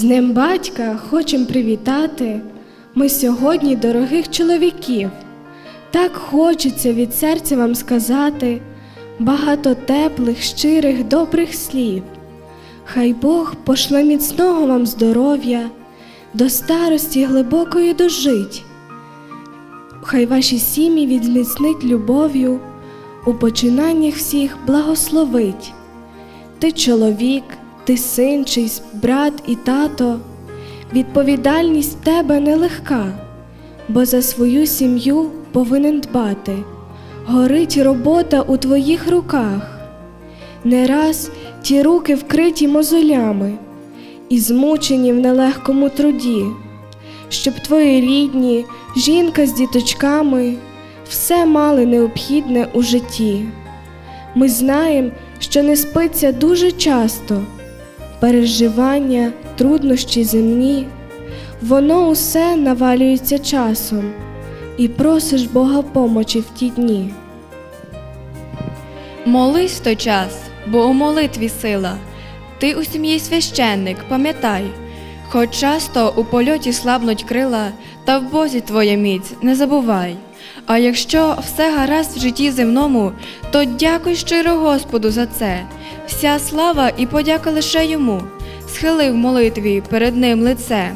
З Днем батька хочемо привітати ми сьогодні дорогих чоловіків. Так хочеться від серця вам сказати багато теплих, щирих, добрих слів. Хай Бог пошле міцного вам здоров'я, до старості глибокої дожить. Хай ваші сім'ї відміцнить любов'ю, у починаннях всіх благословить. Ти чоловік, ти син, чийсь брат і тато, відповідальність тебе нелегка, бо за свою сім'ю повинен дбати, горить робота у твоїх руках. Не раз ті руки вкриті мозолями і змучені в нелегкому труді, щоб твої рідні, жінка з діточками все мали необхідне у житті. Ми знаємо, що не спиться дуже часто, переживання, труднощі земні, воно усе навалюється часом, і просиш Бога помочі в ті дні. Молись той час, бо у молитві сила. Ти у сім'ї священник, пам'ятай, хоч часто у польоті слабнуть крила, та в Бозі твоя міць не забувай. А якщо все гаразд в житті земному, то дякуй щиро Господу за це. Вся слава і подяка лише йому, схили в молитві перед ним лице.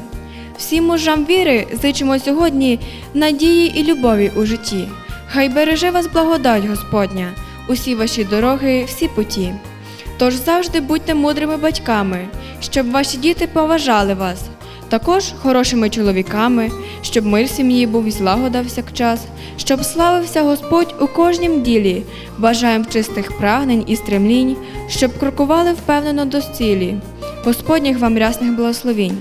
Всім мужам віри зичимо сьогодні надії і любові у житті. Хай береже вас благодать Господня, усі ваші дороги, всі путі. Тож завжди будьте мудрими батьками, щоб ваші діти поважали вас, також хорошими чоловіками, щоб мир в сім'ї був і злагода час, щоб славився Господь у кожнім ділі, бажаєм чистих прагнень і стремлінь, щоб крокували впевнено до цілі. Господніх вам рясних благословінь.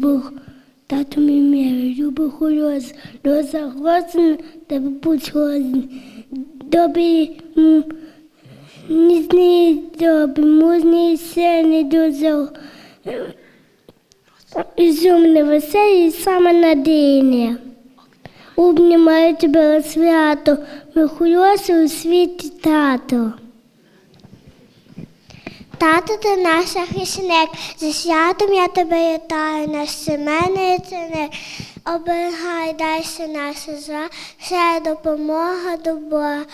Любов, тато мій міру, любов роз, роза розин, тебе будь розин. Добрі, ніжний, добрі, мужний, сильний, дуже Розумний, веселий, саме надійний. Обнімаю тебе свято, вихолюся у світі тато. Тато, ти наш захисник, за святом я тебе вітаю, наш семейний ціник. Оберігай дайся наша зла, вся допомога до Бога.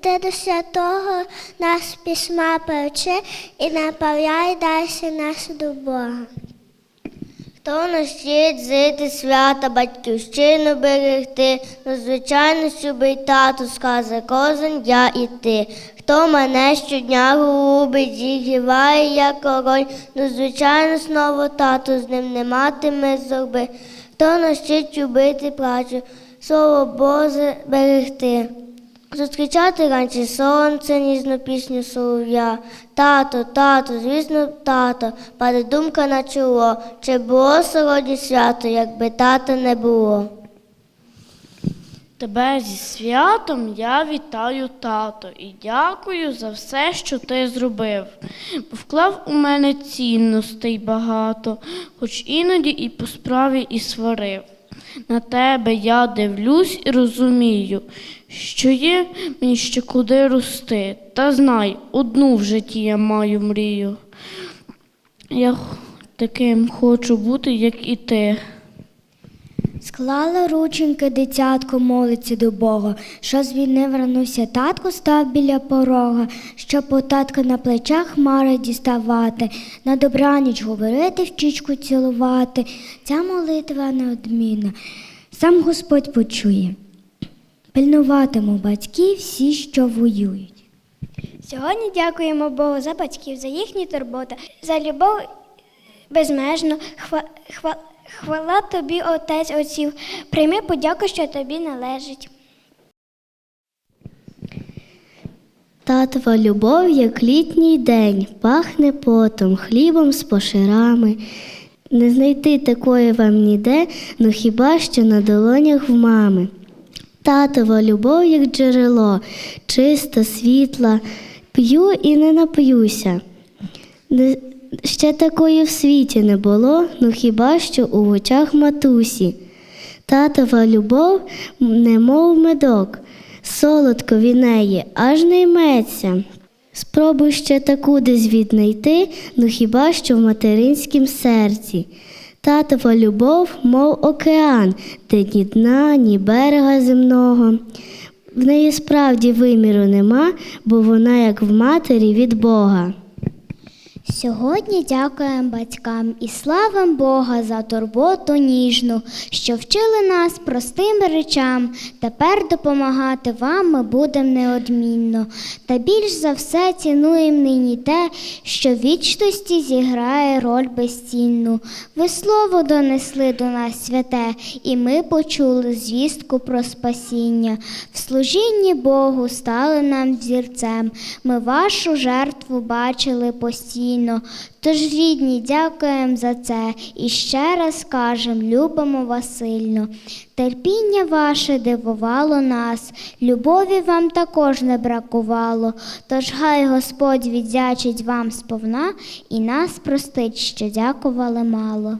Ти до святого нас письма перечи і направляй дайся нашу до Бога. Хто навчить жити свята, батьківщину берегти, ну, звичайно, любить тату, сказа кожен я і ти. Хто мене щодня губить, зігріває, як король, ну, звичайно, знову тату, з ним не матиме зорби. Хто навчить любити працю, слово Боже берегти. Зустрічати раніше сонце, ніжну пісню солов'я. Тато, тато, звісно, тато, паде думка на чоло. Чи було сьогодні свято, якби тата не було? Тебе зі святом я вітаю, тато, і дякую за все, що ти зробив. Бо вклав у мене цінностей багато, хоч іноді і по справі і сварив. На тебе я дивлюсь і розумію, що є мені ще куди рости. Та знай, одну в житті я маю мрію. Я таким хочу бути, як і ти. Склала рученьки, дитятко молиться до Бога, що звільнив рануся татко став біля порога, щоб у татка на плечах хмари діставати, на добраніч говорити, в чічку цілувати. Ця молитва неодмінна, сам Господь почує. Пильнуватиму батьків всі, що воюють. Сьогодні дякуємо Богу за батьків, за їхні турботи, за любов безмежну. Хва, хва, хвала тобі, Отець Отців. Прийми подяку, що тобі належить. Татова любов, як літній день, пахне потом, хлібом з поширами. Не знайти такої вам ніде, ну хіба що на долонях в мами. Татова любов, як джерело, чиста, світла, п'ю і не нап'юся. Ще такої в світі не було, ну хіба що у очах матусі. Татова любов, немов медок, солодко від неї, аж не йметься. Спробуй ще таку десь віднайти, ну хіба що в материнськім серці. Татова любов, мов океан, де ні дна, ні берега земного. В неї справді виміру нема, бо вона як в матері від Бога. Сьогодні дякуємо батькам і славим Бога за турботу ніжну, що вчили нас простим речам. Тепер допомагати вам ми будемо неодмінно. Та більш за все цінуємо нині те, що вічності зіграє роль безцінну. Ви слово донесли до нас святе, і ми почули звістку про спасіння. В служінні Богу стали нам взірцем. Ми вашу жертву бачили постійно. Тож, рідні, дякуємо за це і ще раз кажем, любимо вас сильно. Терпіння ваше дивувало нас, любові вам також не бракувало. Тож хай Господь віддячить вам сповна і нас простить, що дякували мало.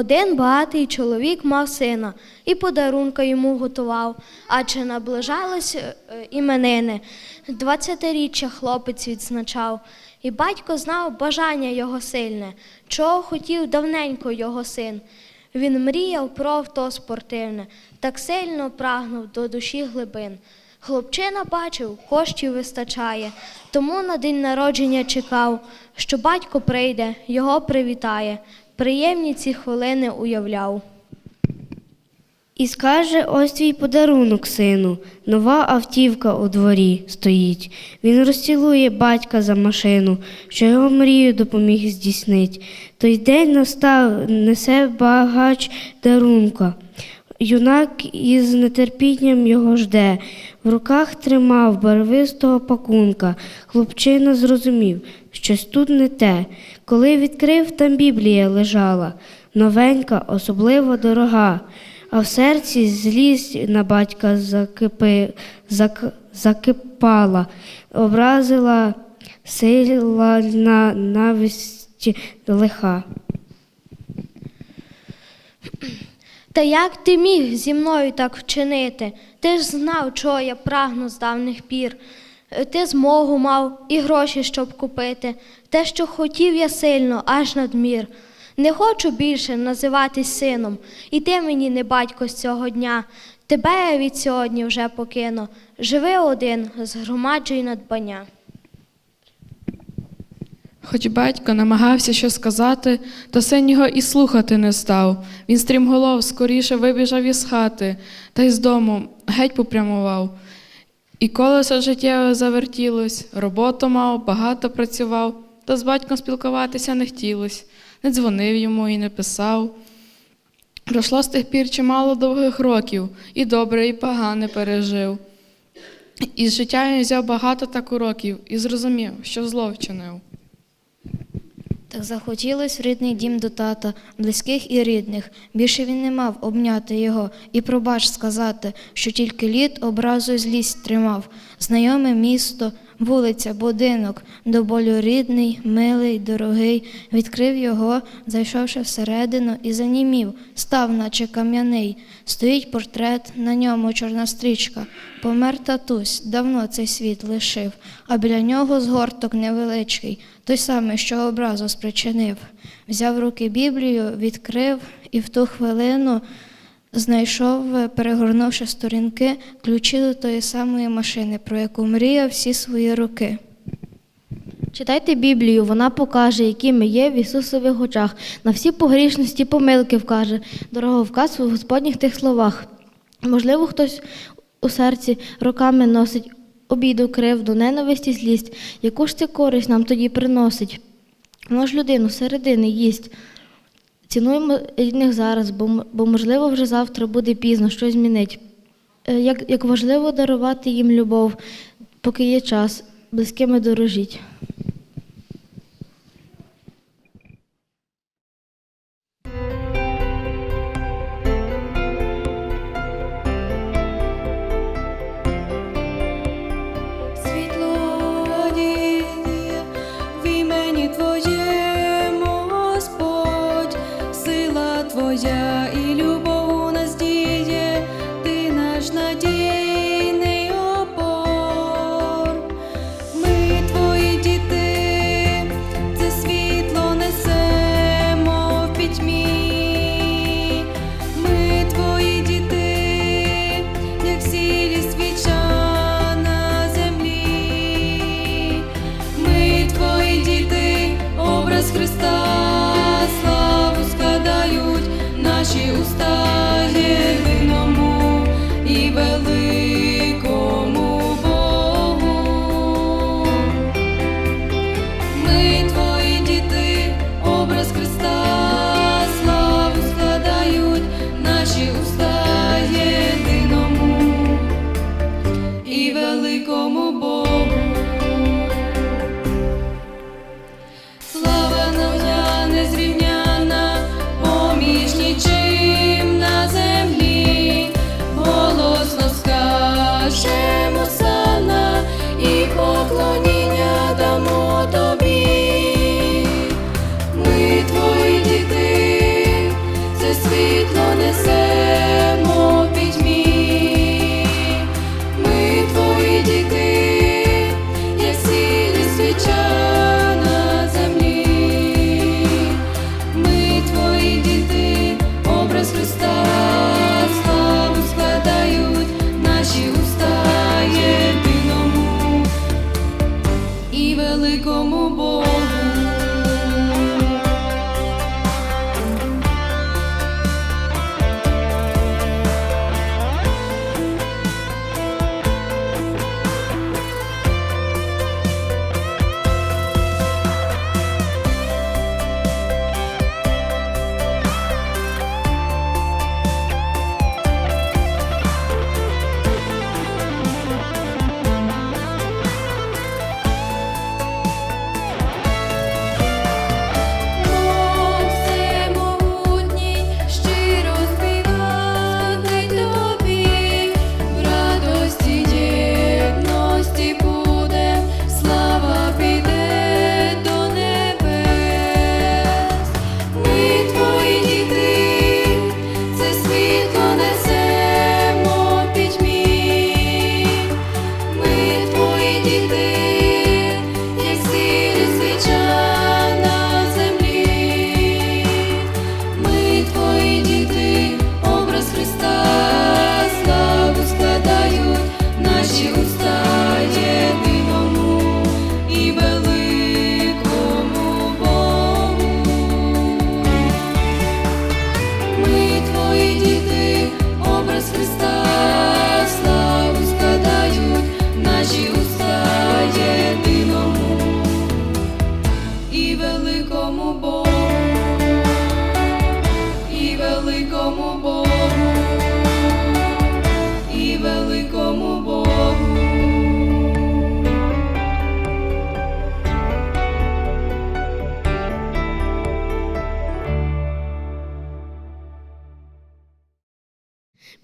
Один багатий чоловік мав сина і подарунка йому готував, адже наближались е, іменини. Двадцятиріччя хлопець відзначав, і батько знав бажання його сильне, чого хотів давненько його син. Він мріяв про авто спортивне, так сильно прагнув до душі глибин. Хлопчина бачив, коштів вистачає, тому на день народження чекав, що батько прийде, його привітає. Приємні ці хвилини уявляв. І скаже ось твій подарунок, сину. Нова автівка у дворі стоїть. Він розцілує батька за машину, що його мрію допоміг здійснить. Той день настав, несе багач дарунка. Юнак із нетерпінням його жде, в руках тримав барвистого пакунка. Хлопчина зрозумів, щось тут не те. Коли відкрив, там Біблія лежала, новенька, особливо дорога. А в серці злість на батька закипи, зак, закипала, образила сила на навісті лиха. Та як ти міг зі мною так вчинити? Ти ж знав, чого я прагну з давних пір. Е, Ти змогу мав і гроші, щоб купити. Те, що хотів я сильно, аж надмір. Не хочу більше називатись сином, і ти мені не батько з цього дня. Тебе я від сьогодні вже покину. Живи один, згромаджуй надбання. Хоч батько намагався що сказати, то син його і слухати не став. Він стрімголов скоріше вибіжав із хати, та й з дому геть попрямував. І колесо життєве завертілось, роботу мав, багато працював, та з батьком спілкуватися не хотілось, не дзвонив йому і не писав. Пройшло з тих пір чимало довгих років, і добре, і погане пережив. Із життя він взяв багато так уроків і зрозумів, що зло вчинив. Так захотілось в рідний дім до тата, близьких і рідних. Більше він не мав обняти його і пробач сказати, що тільки літ образу злість тримав. Знайоме місто, вулиця, будинок, до болю рідний, милий, дорогий, відкрив його, зайшовши всередину, і занімів, став, наче кам'яний. Стоїть портрет, на ньому чорна стрічка. Помер татусь, давно цей світ лишив, а біля нього згорток невеличкий, той самий, що образу спричинив. Взяв руки Біблію, відкрив і в ту хвилину знайшов, перегорнувши сторінки, ключі до тої самої машини, про яку мріяв всі свої роки. Читайте Біблію, вона покаже, які ми є в Ісусових очах. На всі погрішності помилки вкаже, дороговказ у Господніх тих словах. Можливо, хтось у серці роками носить обіду, кривду, ненависть і злість. Яку ж це користь нам тоді приносить? Воно ж людину середини їсть. Цінуємо рідних зараз, бо, бо можливо вже завтра буде пізно, щось змінить. Е, Як, як важливо дарувати їм любов, поки є час, близькими дорожіть. estoy.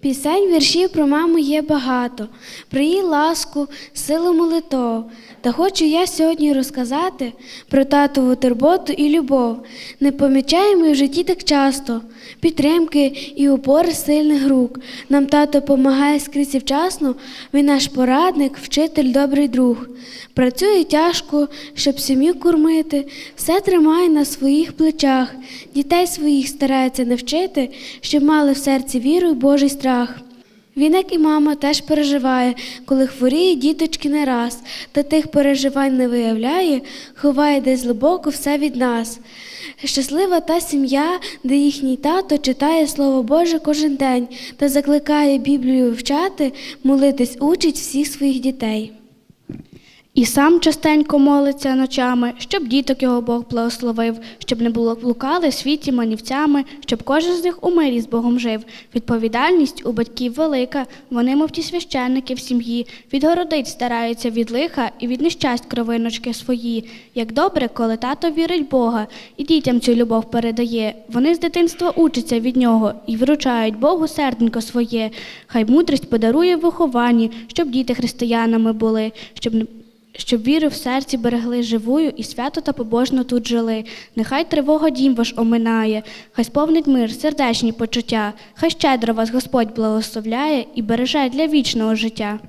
Пісень віршів про маму є багато, про її ласку, силу молитов. Та хочу я сьогодні розказати про татову турботу і любов. Не помічаємо в житті так часто підтримки і опори сильних рук. Нам тато помагає скрізь і вчасно, він наш порадник, вчитель, добрий друг. Працює тяжко, щоб сім'ю кормити, все тримає на своїх плечах. Дітей своїх старається навчити, щоб мали в серці віру і Божий страх. Він, як і мама, теж переживає, коли хворіє діточки не раз, та тих переживань не виявляє, ховає десь глибоко все від нас. Щаслива та сім'я, де їхній тато читає Слово Боже кожен день та закликає Біблію вивчати, молитись, учить всіх своїх дітей. І сам частенько молиться ночами, щоб діток його Бог благословив, щоб не було блукали світі манівцями, щоб кожен з них у мирі з Богом жив. Відповідальність у батьків велика, вони, мов ті священники в сім'ї, відгородить стараються від лиха і від нещасть кровиночки свої. Як добре, коли тато вірить Бога і дітям цю любов передає. Вони з дитинства учаться від нього і вручають Богу серденько своє. Хай мудрість подарує в вихованні, щоб діти християнами були, щоб не щоб віру в серці берегли живою і свято та побожно тут жили. Нехай тривога дім ваш оминає, хай сповнить мир, сердечні почуття, хай щедро вас Господь благословляє і береже для вічного життя.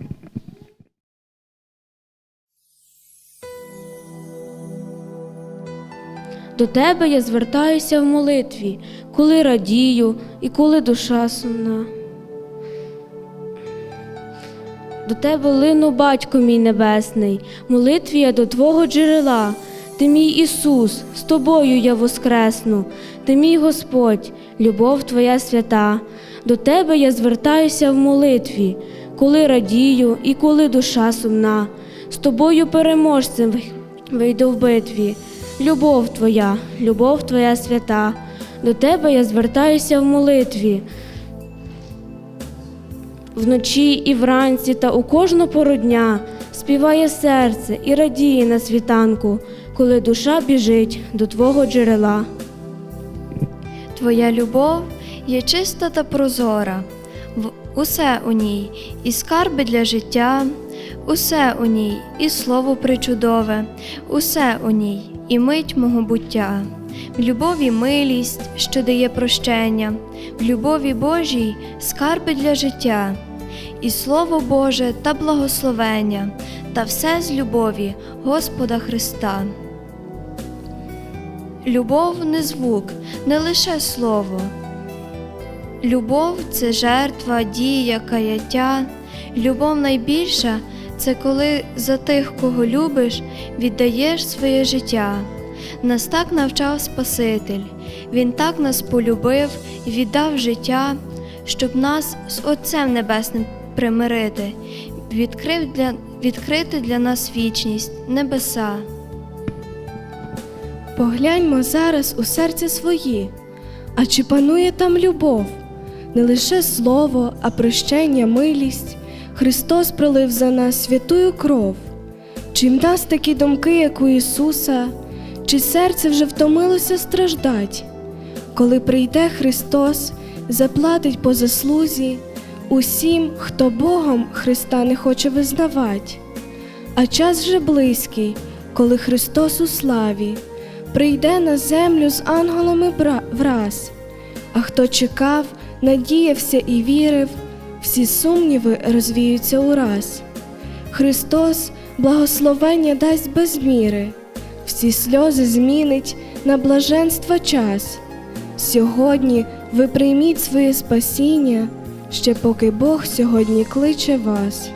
До тебе я звертаюся в молитві, коли радію і коли душа сумна. До тебе лину, батько мій небесний, молитві я до Твого джерела. Ти мій Ісус, з тобою я воскресну, ти мій Господь, любов Твоя свята. До тебе я звертаюся в молитві, коли радію і коли душа сумна. З тобою переможцем вийду в битві. Любов Твоя, любов Твоя свята. До тебе я звертаюся в молитві. Вночі і вранці та у кожну пору дня співає серце і радіє на світанку, коли душа біжить до Твого джерела. Твоя любов є чиста та прозора, усе у ній, і скарби для життя, усе у ній, і слово причудове, усе у ній, і мить мого буття. В любові милість, що дає прощення, в любові Божій скарби для життя, і Слово Боже та благословення, та все з любові Господа Христа. Любов не звук, не лише слово. Любов це жертва, дія, каяття. Любов найбільша це коли за тих, кого любиш, віддаєш своє життя. Нас так навчав Спаситель, Він так нас полюбив і віддав життя, щоб нас з Отцем Небесним примирити, відкрив для, відкрити для нас вічність, небеса. Погляньмо зараз у серця свої, а чи панує там любов? Не лише слово, а прощення, милість. Христос пролив за нас святую кров. Чи в нас такі думки, як у Ісуса, чи серце вже втомилося страждать? Коли прийде Христос, заплатить по заслузі усім, хто Богом Христа не хоче визнавати. А час вже близький, коли Христос у славі прийде на землю з ангелами враз. А хто чекав, надіявся і вірив, всі сумніви розвіються ураз. Христос благословення дасть без міри, всі сльози змінить на блаженство час. Сьогодні ви прийміть своє спасіння, ще поки Бог сьогодні кличе вас.